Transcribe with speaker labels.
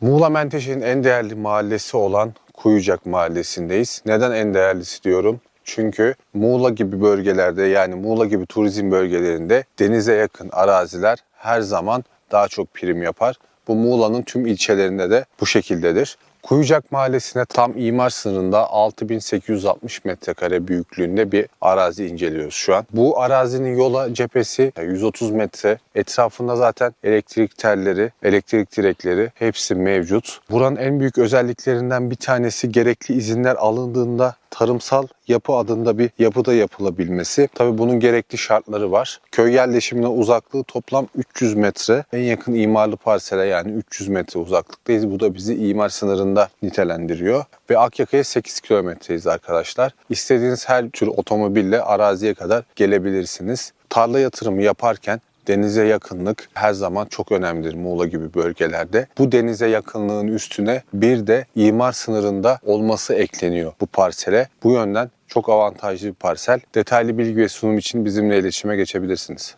Speaker 1: Muğla Menteşe'nin en değerli mahallesi olan Kuyucak Mahallesi'ndeyiz. Neden en değerlisi diyorum? Çünkü Muğla gibi bölgelerde yani Muğla gibi turizm bölgelerinde denize yakın araziler her zaman daha çok prim yapar. Bu Muğla'nın tüm ilçelerinde de bu şekildedir. Kuyucak Mahallesi'ne tam imar sınırında 6860 metrekare büyüklüğünde bir arazi inceliyoruz şu an. Bu arazinin yola cephesi 130 metre. Etrafında zaten elektrik telleri, elektrik direkleri hepsi mevcut. Buranın en büyük özelliklerinden bir tanesi gerekli izinler alındığında tarımsal yapı adında bir yapıda yapılabilmesi. Tabi bunun gerekli şartları var. Köy yerleşimine uzaklığı toplam 300 metre. En yakın imarlı parsele yani 300 metre uzaklıktayız. Bu da bizi imar sınırında nitelendiriyor. Ve Akyaka'ya 8 kilometreyiz arkadaşlar. İstediğiniz her tür otomobille araziye kadar gelebilirsiniz. Tarla yatırımı yaparken denize yakınlık her zaman çok önemlidir Muğla gibi bölgelerde. Bu denize yakınlığın üstüne bir de imar sınırında olması ekleniyor bu parsele. Bu yönden çok avantajlı bir parsel. Detaylı bilgi ve sunum için bizimle iletişime geçebilirsiniz.